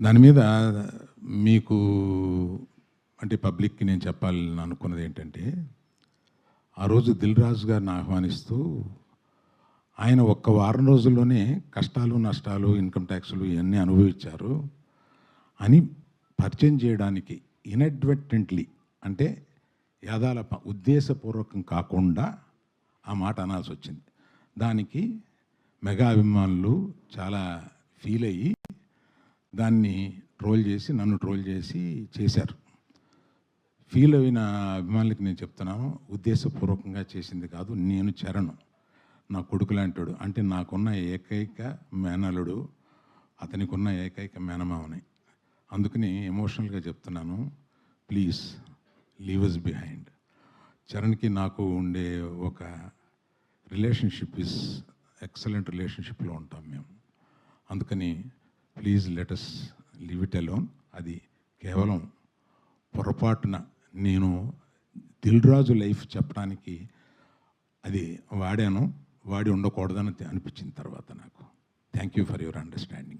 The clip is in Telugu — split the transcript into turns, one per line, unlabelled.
దాని మీద మీకు అంటే పబ్లిక్కి నేను చెప్పాలని అనుకున్నది ఏంటంటే ఆ రోజు దిల్ రాజు గారిని ఆహ్వానిస్తూ ఆయన ఒక్క వారం రోజుల్లోనే కష్టాలు నష్టాలు ఇన్కమ్ ట్యాక్స్లు ఇవన్నీ అనుభవించారు అని పరిచయం చేయడానికి ఇన్అడ్వర్టెంట్లీ అంటే యాదాల ఉద్దేశపూర్వకం కాకుండా ఆ మాట అనాల్సి వచ్చింది. దానికి మెగా అభిమానులు చాలా ఫీల్ అయ్యి దాన్ని ట్రోల్ చేసి నన్ను ట్రోల్ చేసి చేశారు. ఫీల్ అయిన అభిమానులకి నేను చెప్తున్నాను ఉద్దేశపూర్వకంగా చేసింది కాదు నేను చరణ్. నా కొడుకు లాంటాడు అంటే నాకున్న ఏకైక మేనలుడు అతనికి ఉన్న ఏకైక మేనమావని అందుకని ఎమోషనల్గా చెప్తున్నాను ప్లీజ్ లీవ్ అస్ బిహైండ్ చరణ్కి నాకు ఉండే ఒక రిలేషన్షిప్ ఇస్ ఎక్సలెంట్ రిలేషన్షిప్లో ఉంటాం మేము. అందుకని please let us live it alone. అది కేవలం పొరపాటున నేను దిల్ రాజు లైఫ్ చెప్పడానికి అది వాడాను. వాడి ఉండకూడదని అనిపించిన తర్వాత నాకు. Thank you for your understanding